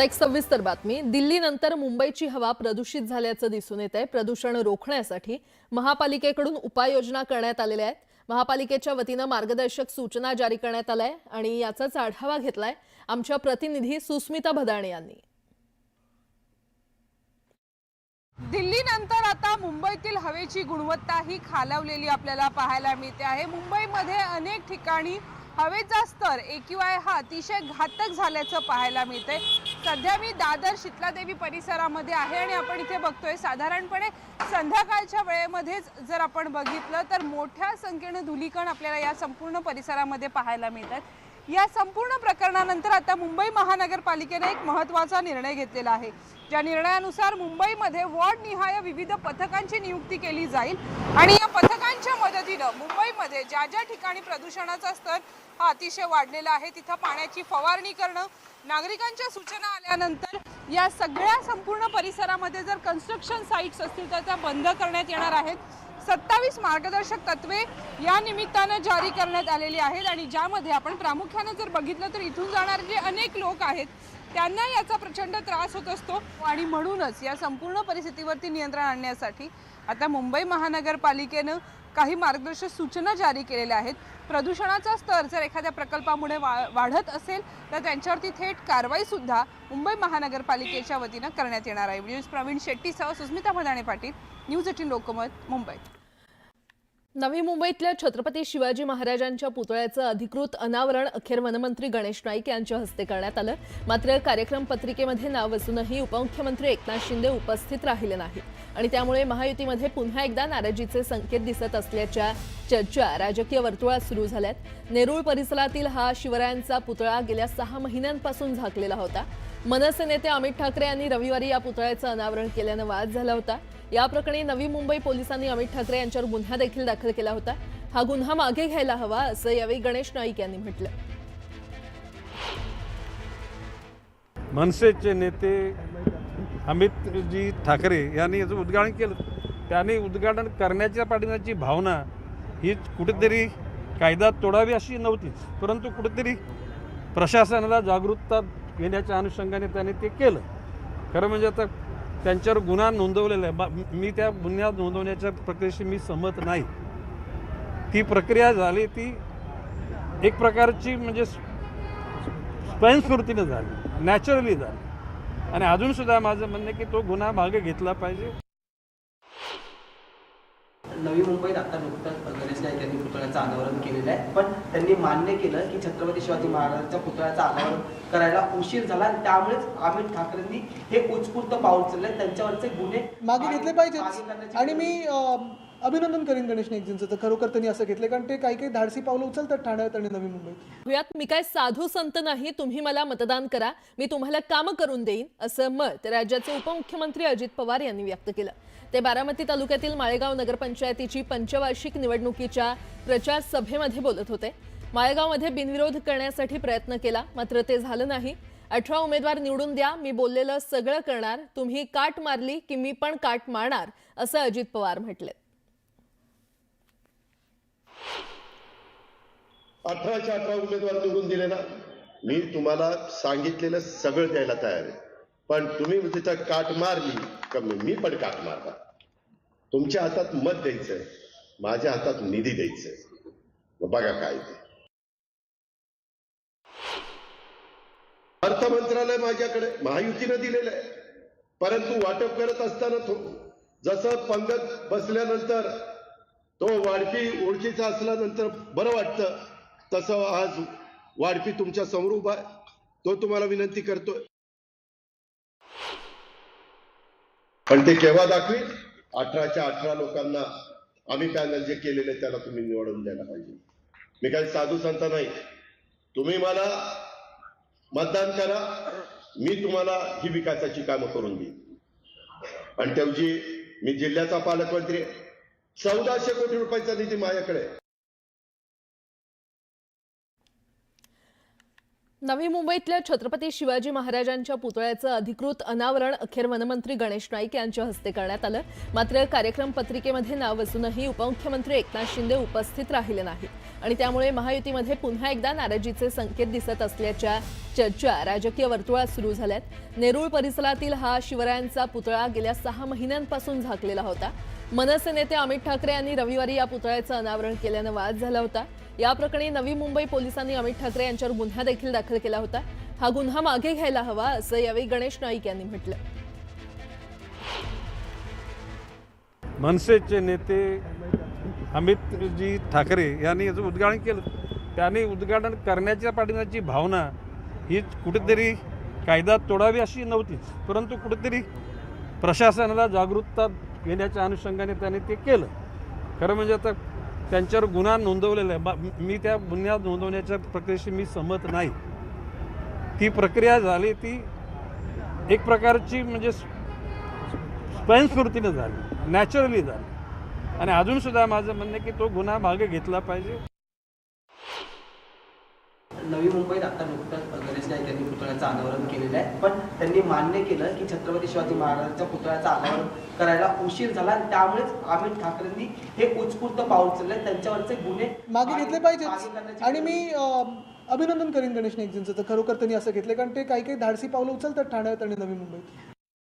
एक सविस्तर बातमी. दिल्लीनंतर मुंबईची हवा प्रदूषित झाल्याचं दिसून येत आहे प्रदूषण रोखण्यासाठी महापालिकेकडून उपाययोजना करण्यात आलेल्या आहेत. महापालिकेच्या वतीनं मार्गदर्शक सूचना जारी करण्यात आल्या आहे आणि याचाच आढावा घेतलाय आमच्या प्रतिनिधी सुस्मिता भदाणे यांनी. दिल्लीनंतर आता मुंबईतील हवेची गुणवत्ता ही खालावलेली आपल्याला पाहायला मिळते आहे. मुंबईमध्ये अनेक ठिकाणी हवेचा स्तर ए हा अतिशय घातक झाल्याचं पाहायला मिळतंय. सध्या मी दादर शितलादेवी परिसरामध्ये आहे आणि आपण इथे बघतोय साधारणपणे संध्याकाळच्या वेळेमध्येच जर आपण बघितलं तर मोठ्या संख्येनं धुलीकण आपल्याला या संपूर्ण परिसरामध्ये पाहायला मिळतात. या संपूर्ण प्रकरणानंतर आता मुंबई महानगरपालिकेने एक महत्त्वाचा निर्णय घेतलेला आहे. ज्या निर्णयानुसार मुंबईमध्ये वॉर्डनिहाय विविध पथकांची नियुक्ती केली जाईल आणि या पथकांच्या मदतीनं मुंबईमध्ये ज्या ज्या ठिकाणी प्रदूषणाचा स्तर हा अतिशय वाढलेला आहे तिथं पाण्याची फवारणी करणं नागरिकांच्या सूचना आल्यानंतर या सगळ्या संपूर्ण परिसरामध्ये जर कन्स्ट्रक्शन साईट्स असतील तर त्या बंद करण्यात येणार आहेत. सत्तावीस मार्गदर्शक तत्वे या निमित्तानं जारी करण्यात आलेली आहेत आणि ज्यामध्ये आपण प्रामुख्यानं जर बघितलं तर इथून जाणारे जे अनेक लोक आहेत त्यांना याचा प्रचंड त्रास होत असतो. आणि म्हणूनच या संपूर्ण परिस्थितीवरती नियंत्रण आणण्यासाठी आता मुंबई महानगरपालिकेनं काही मार्गदर्शक सूचना जारी केलेल्या आहेत. प्रदूषणाचा स्तर जर एखाद्या प्रकल्पामुळे वा वाढत असेल तर त्यांच्यावरती थेट कारवाईसुद्धा मुंबई महानगरपालिकेच्या वतीनं करण्यात येणार आहे. व्हिडिओज प्रवीण शेट्टीसह सुस्मिता भदाणे पाटील न्यूज एटीन लोकमत मुंबई. नवी मुंबईतल्या छत्रपती शिवाजी महाराजांच्या पुतळ्याचं अधिकृत अनावरण अखेर वनमंत्री गणेश नाईक यांच्या हस्ते करण्यात आलं. मात्र कार्यक्रम पत्रिकेमध्ये नाव असूनही उपमुख्यमंत्री एकनाथ शिंदे उपस्थित राहिले नाही आणि त्यामुळे महायुतीमध्ये पुन्हा एकदा नाराजीचे संकेत दिसत असल्याच्या चर्चा राजकीय वर्तुळात सुरू झाल्यात. नेरूळ परिसरातील हा शिवरायांचा पुतळा गेल्या सहा महिन्यांपासून झाकलेला होता. मनसे नेते अमित ठाकरे यांनी रविवारी या पुतळ्याचं अनावरण केल्यानं वाद झाला होता. या प्रकरणी नवी मुंबई पोलिसांनी अमित ठाकरे यांच्यावर गुन्हा देखील दाखल केला होता. हा गुन्हा मागे घ्यायला हवा असं यावेळी गणेश नाईक यांनी म्हटलं. मनसेचे नेते अमितजी ठाकरे यांनी याचं उद्घाटन केलं. त्यांनी उद्घाटन करण्याच्या पाठीमागची भावना ही कुठेतरी कायदा तोडावी अशी नव्हतीच परंतु कुठेतरी प्रशासनाला जागरूकता येण्याच्या अनुषंगाने त्याने ते केलं. खरं म्हणजे आता त्यांच्यावर गुन्हा नोंदवलेला आहे. बा- मी त्या गुन्ह्यात नोंदवण्याच्या प्रक्रियेशी मी सहमत नाही. ती प्रक्रिया झाली ती एक प्रकारची म्हणजे स्वयंस्फूर्तीनं झाली नॅचरली झाली. आणि अजूनसुद्धा माझं म्हणणं की तो गुन्हा मागे घेतला पाहिजे. नवी मुंबईत आता नुकतंच गणेश नाईक यांनी पुतळ्याचं अनावरण केलेलं आहे. पण त्यांनी मान्य केलं की छत्रपती शिवाजी महाराजांच्या पुतळ्याचं अनावरण करायला उशीर झाला आणि त्यामुळेच अमित ठाकरेंनी हे उत्स्फूर्त पाऊल उचलले त्यांच्यावरचे गुन्हे मागे घेतले पाहिजेत. आणि मी अभिनंदन करीन गणेश नाईकजींचं तर खरोखर त्यांनी असं घेतलं कारण ते काही काही धाडसी पावलं उचलतात ठाण्यात आणि नवी मुंबईत. यात मी काय साधू संत नाही तुम्ही मला मतदान करा मी तुम्हाला कामं करून देईन असं मत राज्याचे उपमुख्यमंत्री अजित पवार यांनी व्यक्त केलं. ते बारामती तालुक्यातील माळेगाव नगरपंचायतीची पंचवार्षिक निवडणुकीच्या प्रचार सभेमध्ये बोलत होते. माळेगावमध्ये बिनविरोध करण्यासाठी प्रयत्न केला मात्र ते झालं नाही. अठरा उमेदवार निवडून द्या मी बोललेलं सगळं करणार तुम्ही काट मारली की मी पण काट मारणार असं अजित पवार म्हटले अठराशे अठरा उमेदवार निवडून दिले ना. मी तुम्हाला सांगितलेलं सगळं द्यायला तयार आहे. पण तुम्ही तिथं काट मारली कमी मी पण काट मारणार. तुमच्या हातात मत द्यायचंय. माझ्या हातात निधी द्यायचंय. मग बघा काय ते. अर्थ मंत्रालय माझ्याकडे महायुतीनं दिलेलं आहे. परंतु वाटप करत असताना तो जसं पंगत बसल्यानंतर तो वाढपी ओळखीचा असल्यानंतर बरं वाटतं. तसं आज वाढपी तुमच्यासमोर उभा आहे. तो तुम्हाला विनंती करतोय. पण ते केव्हा दाखवी अठराच्या अठरा लोकांना आम्ही पॅनल जे केलेले त्याला तुम्ही निवडून द्यायला पाहिजे. मी काही साधू संत नाही. तुम्ही मला मतदान करा. मी तुम्हाला ही विकासाची कामं करून देईन. आणि त्याऐवजी मी जिल्ह्याचा पालकमंत्री आहे. चौदाशे कोटी रुपयाचा निधी माझ्याकडे नवी मुंबईतल्या छत्रपती शिवाजी महाराजांच्या पुतळ्याचं अधिकृत अनावरण अखेर वनमंत्री गणेश नाईक यांच्या हस्ते करण्यात आलं. मात्र कार्यक्रम पत्रिकेमध्ये नाव असूनही उपमुख्यमंत्री एकनाथ शिंदे उपस्थित राहिले नाही आणि त्यामुळे महायुतीमध्ये पुन्हा एकदा नाराजीचे संकेत दिसत असल्याच्या चर्चा राजकीय वर्तुळात सुरू झाल्यात. नेरूळ परिसरातील हा शिवरायांचा पुतळा गेल्या सहा महिन्यांपासून झाकलेला होता. मनसे नेते अमित ठाकरे यांनी रविवारी या पुतळ्याचं अनावरण केल्यानं वाद झाला होता. या प्रकरणी नवी मुंबई पोलिसांनी अमित ठाकरे यांच्यावर गुन्हा देखील दाखल केला होता. हा गुन्हा मागे घ्यायला हवा असं यावेळी गणेश नाईक यांनी म्हटलं. मनसेचे नेते अमितजी ठाकरे यांनी याचं उद्घाटन केलं. त्यांनी उद्घाटन करण्याच्या पाठिंबाची भावना ही कुठेतरी कायदा तोडावी अशी नव्हतीच परंतु कुठेतरी प्रशासनाला जागरूकता घेण्याच्या अनुषंगाने त्याने ते केलं. खरं म्हणजे आता त्यांच्यावर गुन्हा नोंदवलेला आहे. बा- मी त्या गुन्हा नोंदवण्याच्या प्रक्रियेशी मी सहमत नाही. ती प्रक्रिया झाली ती एक प्रकारची म्हणजे स्वयंस्फूर्तीनं झाली नॅचरली झाली. आणि अजूनसुद्धा माझं म्हणणं आहे की तो गुन्हा मागे घेतला पाहिजे. नवी मुंबईत आता नुकतंच गणेश नाईक यांनी पुतळ्याचं अनावरण केलेलं आहे. पण त्यांनी मान्य केलं की छत्रपती शिवाजी महाराजांच्या पुतळ्याचं अनावरण करायला उशीर झाला आणि त्यामुळेच अमित ठाकरेंनी हे उत्स्फूर्त पाऊल उचलले त्यांच्यावरचे गुन्हे मागे घेतले करण्याची आणि मी अभिनंदन करीन गणेश नाईकजींचं. तर खरोखर त्यांनी असं घेतलं कारण ते काही काही धाडसी पावलं उचलतात ठाण्यात आणि नवी मुंबईत.